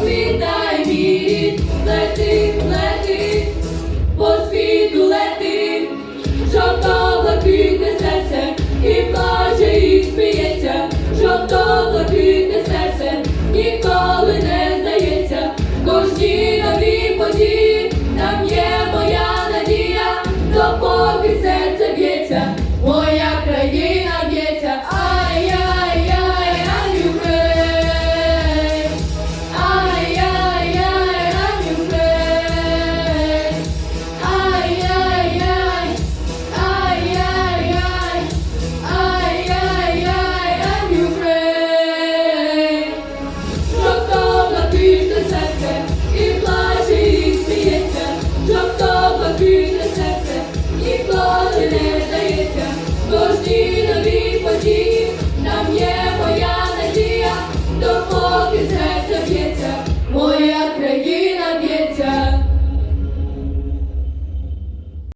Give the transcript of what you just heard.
ти дай вірить, лети, лети. holding it.